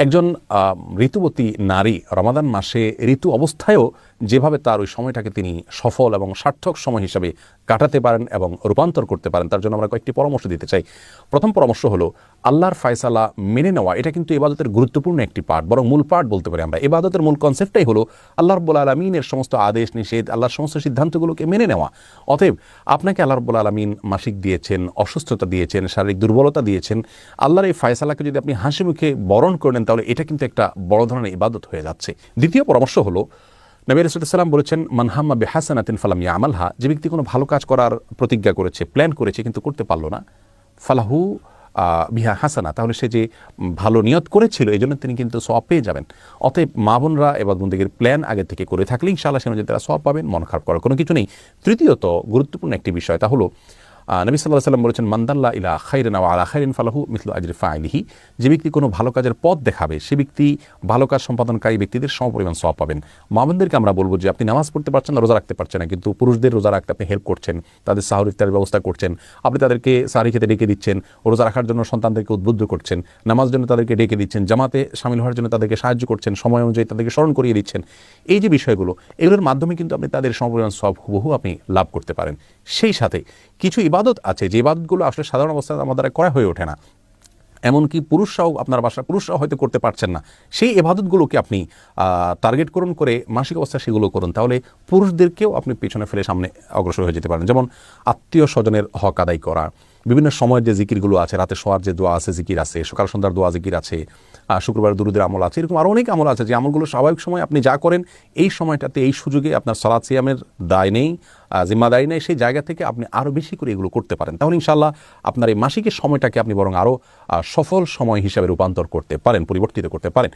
একজন ঋতুবতী নারী রমাদান মাসে ঋতু অবস্থায়ও যেভাবে তার ওই সময়টাকে তিনি সফল এবং সার্থক সময় হিসাবে কাটাতে পারেন এবং রূপান্তর করতে পারেন, তার জন্য আমরা কয়েকটি পরামর্শ দিতে চাই। প্রথম পরামর্শ হলো, আল্লাহর ফায়সালা মেনে নেওয়া, এটা কিন্তু ইবাদতের গুরুত্বপূর্ণ একটি পার্ট বরং মূল পার্ট বলতে পারি আমরা। ইবাদতের মূল কনসেপ্টটাই হলো, আল্লাহ রব্বুল আলমিনের সমস্ত আদেশ, নিষেধ, আল্লাহর সমস্ত সিদ্ধান্তগুলোকে মেনে নেওয়া। অতএব, আপনাকে আল্লাহ রব্বুল আলমিন মাসিক দিয়েছেন, অসুস্থতা দিয়েছেন, শারীরিক দুর্বলতা দিয়েছেন, আল্লাহর এই ফায়সালাকে যদি আপনি হাসি মুখে বরণ করে নেন, তাহলে এটা কিন্তু একটা বড় ধরনের ইবাদত হয়ে যাচ্ছে। দ্বিতীয় পরামর্শ হলো নবী রসুলাম বলেছেন মানহাম্মা বেহাসানাতিন ফালাম ইয়ামালহা। যে ব্যক্তি কোনো ভালো কাজ করার প্রতিজ্ঞা করেছে প্ল্যান করেছে, কিন্তু করতে পারল না, ফালাহু বিহা হাসানা। তাহলে সে যে ভালো নিয়ত করেছিল এই জন্য তিনি কিন্তু সব পেয়ে যাবেন। অতএব মা বোনরা এবার বন্দীগীর প্ল্যান আগে থেকে করে থাকলে ইনশাআল্লাহ সে অনুযায়ী তারা সব পাবেন, মন খারাপ করার কোনো কিছু নেই। তৃতীয়ত, গুরুত্বপূর্ণ একটি বিষয় তা হলো নবী সাল্লাহ সাল্লাম বলেছেন মান্দাল্লা ইলা খাইরেন আলা খাইরিন ফালাহু মিথলু আজরি ফাইলিহি। যে ব্যক্তি কোনো ভালো কাজের পথ দেখাবে, সে ব্যক্তি ভালো কাজ সম্পাদনকারী ব্যক্তিদের সমপরিমাণ সব পাবেন। মামুনদেরকে আমরা বলব যে, আপনি নামাজ পড়তে পারছেন না, রোজা রাখতে পারছেন না, কিন্তু পুরুষদের রোজা রাখতে আপনি হেল্প করছেন, তাদের সাহর ইফতারের ব্যবস্থা করছেন, আপনি তাদেরকে সারি খেতে ডেকে দিচ্ছেন, রোজা রাখার জন্য সন্তানদেরকে উদ্বুদ্ধ করছেন, নামাজ জন্য তাদেরকে ডেকে দিচ্ছেন, জামাতে সামিল হওয়ার জন্য তাদেরকে সাহায্য করছেন, সময় অনুযায়ী তাদেরকে স্মরণ করিয়ে দিচ্ছেন। এই যে বিষয়গুলো, এগুলোর মাধ্যমে কিন্তু আপনি তাদের সমপরিমাণ সব হুবহু আপনি লাভ করতে পারেন। সেই সাথে কিছু ইবাদত আছে, যে ইবাদতগুলো আসলে সাধারণ অবস্থায় আমার দ্বারা করা হয়ে ওঠে না। এমনকি পুরুষরাও আপনার বাসা পুরুষরাও হয়তো করতে পারছেন না। সেই এবাদতগুলোকে আপনি টার্গেট করুন করে, মাসিক অবস্থায় সেগুলো করুন। তাহলে পুরুষদেরকেও আপনি পেছনে ফেলে সামনে অগ্রসর হয়ে যেতে পারেন। যেমন আত্মীয় স্বজনের হক আদায় করা, বিভিন্ন সময়ের যে জিকিরগুলো আছে, রাতে শোয়ার যে দোয়া আছে, জিকির আছে, সকাল সন্ধ্যার দোয়া, জিকির আছে শুক্রবার দুরুদের আমল আছে, এরকম আরও অনেক আমল আছে। যে আমলগুলো স্বাভাবিক সময় আপনি যা করেন, এই সময়টাতে, এই সুযোগে আপনার সালাদ সিয়ামের দায় নেই। জিম্মাদারি নেই, সেই জায়গা থেকে আপনি আরও বেশি করে এগুলো করতে পারেন। তাহলে ইনশাল্লাহ আপনার এই মাসিকের সময়টাকে আপনি বরং আরও সফল সময় হিসাবে রূপান্তর করতে পারেন, পরিবর্তিত করতে পারেন।